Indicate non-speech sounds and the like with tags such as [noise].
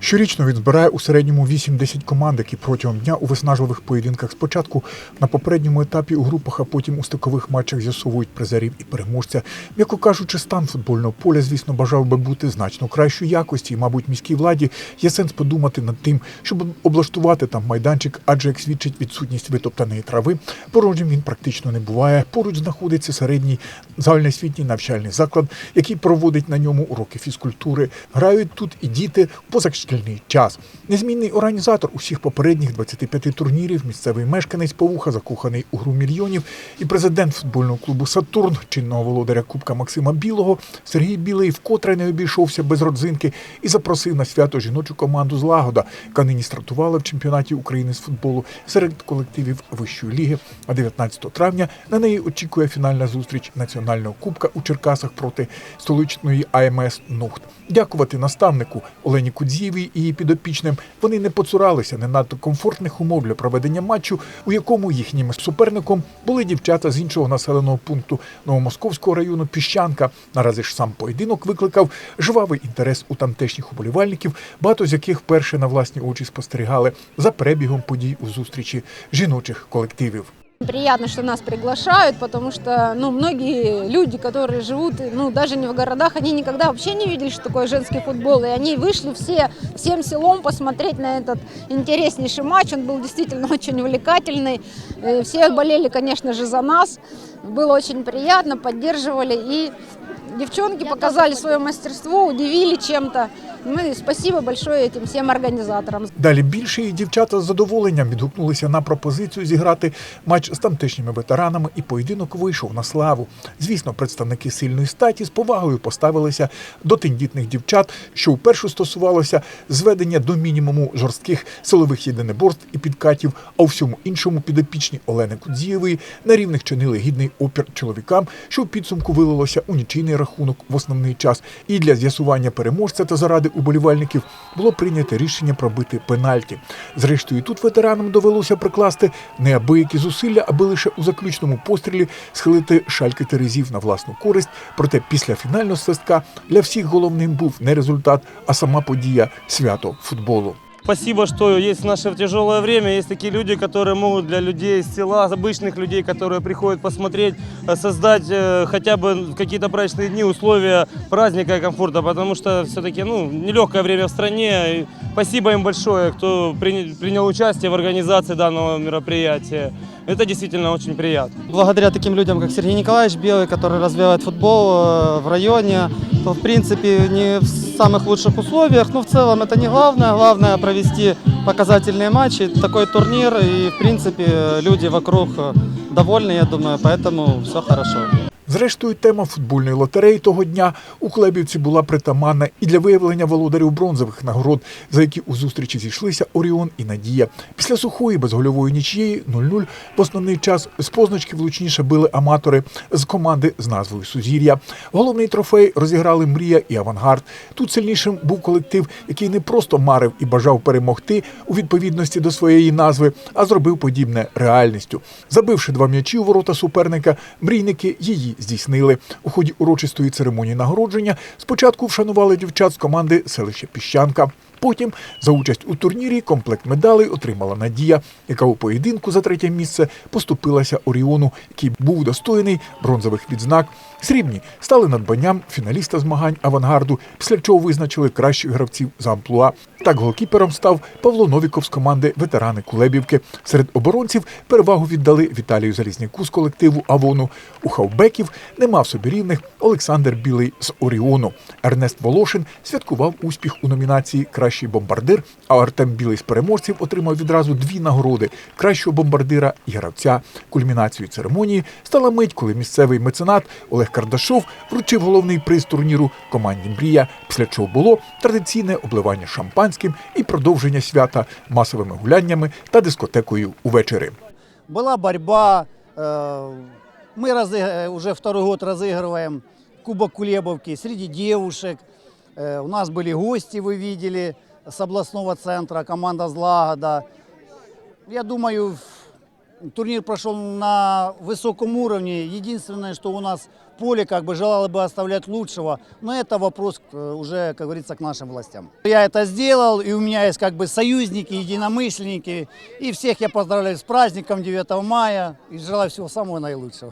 Щорічно він збирає у середньому 8-10 команд, які протягом дня у виснажливих поєдинках спочатку на попередньому етапі у групах, а потім у стикових матчах з'ясовують призерів і переможця. М'яко кажучи, стан футбольного поля, звісно, бажав би бути значно кращої якості, і, мабуть, міській владі є сенс подумати над тим, щоб облаштувати там майданчик, адже як свідчить відсутність витоптаної трави, порожнім він практично не буває. Поруч знаходиться середній загальноосвітній навчальний заклад, який проводить на ньому уроки фізкультури. Грають тут і діти в позашкільний час. Незмінний організатор усіх попередніх 25 турнірів, місцевий мешканець Повуха, закоханий у гру мільйонів, і президент футбольного клубу Сатурн, чинного володаря Кубка Максима Білого, Сергій Білий вкотре не обійшовся без родзинки і запросив на свято жіночу команду Злагода, яка нині стартувала в чемпіонаті України з футболу серед колективів Вищої ліги. А 19 травня на неї очікує фінальна зустріч національного кубка у Черкасах проти столичної АМС Нухт. Дякувати наставнику Олені Кудзієвій і її підопічним. Вони не поцуралися не надто комфортних умов для проведення матчу, у якому їхнім суперником були дівчата з іншого населеного пункту Новомосковського району Піщанка. Наразі ж сам поєдинок викликав жвавий інтерес у тамтешніх уболівальників, багато з яких вперше на власні очі спостерігали за перебігом подій у зустрічі жіночих колективів. Приятно, что нас приглашают, потому что ну, многие люди, которые живут ну, даже не в городах, они никогда вообще не видели, что такое женский футбол. И они вышли все, всем селом посмотреть на этот интереснейший матч. Он был действительно [laughs] очень увлекательный. Э, Все болели, конечно же, за нас. Было очень приятно, поддерживали. И девчонки показали свое мастерство, удивили чем-то. Мы спасибо большое этим всем организаторам. Далі більше і дівчата з задоволенням відгукнулися на пропозицію зіграти матч з тамтешніми ветеранами, і поєдинок вийшов на славу. Звісно, представники сильної статі з повагою поставилися до тендітних дівчат, що вперше стосувалося зведення до мінімуму жорстких силових єдиноборств і підкатів, а у всьому іншому підопічні Олени Кудзієвої на рівних чинили гідний опір чоловікам, що в підсумку вилилося у нічийний рахунок в основний час. І для з'ясування переможця та заради уболівальників було прийнято рішення пробити пенальті. Зрештою, тут ветеранам довелося прикласти неабиякі зусилля, аби лише у заключному пострілі схилити шальки терезів на власну користь. Проте після фінального свистка для всіх головним був не результат, а сама подія свято футболу Спасибо, что есть в наше тяжелое время, есть такие люди, которые могут для людей с села, обычных людей, которые приходят посмотреть, э, создать э, хотя бы в какие-то праздничные дни условия праздника и комфорта, потому что все-таки ну, нелегкое время в стране. И спасибо им большое, кто приня- принял участие в организации данного мероприятия. Это действительно очень приятно. Благодаря таким людям, как Сергей Николаевич Белый, который развивает футбол э, в районе, то в принципе не в самых лучших условиях, но в целом это не главное. Главное провести показательные матчи, такой турнир, и в принципе люди вокруг э, довольны, я думаю, поэтому все хорошо. Зрештою, тема футбольної лотереї того дня у Клебівці була притаманна і для виявлення володарів бронзових нагород, за які у зустрічі зійшлися Оріон і Надія. Після сухої безгольової нічієї 0-0 в основний час з позначки влучніше били аматори з команди з назвою Сузір'я. Головний трофей розіграли Мрія і Авангард. Тут сильнішим був колектив, який не просто марив і бажав перемогти у відповідності до своєї назви, а зробив подібне реальністю. Забивши два м'ячі у ворота суперника, мрійники її здійснили. У ході урочистої церемонії нагородження спочатку вшанували дівчат з команди селища Піщанка. Потім за участь у турнірі комплект медалей отримала Надія, яка у поєдинку за третє місце поступилася Оріону, який був достоєний бронзових відзнак. Срібні стали надбанням фіналіста змагань авангарду, після чого визначили кращих гравців за амплуа. Так голкіпером став Павло Новіков з команди ветерани Кулебівки. Серед оборонців перевагу віддали Віталію Залізняку з колективу Авону. У хавбеків не мав собі рівних Олександр Білий з Оріону. Ернест Волошин святкував успіх у номінації Кращий бомбардир. А Артем Білий з переможців отримав відразу дві нагороди кращого бомбардира і гравця. Кульмінацією церемонії стала мить, коли місцевий меценат Олег Кардашов вручив головний приз турніру команді Мрія, після чого було традиційне обливання шампанським і продовження свята масовими гуляннями та дискотекою увечері. Была борьба. э, Мы разы- уже второй год разыгрываем Кубок Кулебовки среди девушек. У нас были гости, вы видели, с областного центра, команда Злагода. Я думаю, турнир прошел на высоком уровне. Единственное, что у нас поле, как бы желала бы оставлять лучшего, но это вопрос уже, как говорится, к нашим властям. Я это сделал, и у меня есть как бы союзники, единомышленники, и всех я поздравляю с праздником 9 мая и желаю всего самого наилучшего.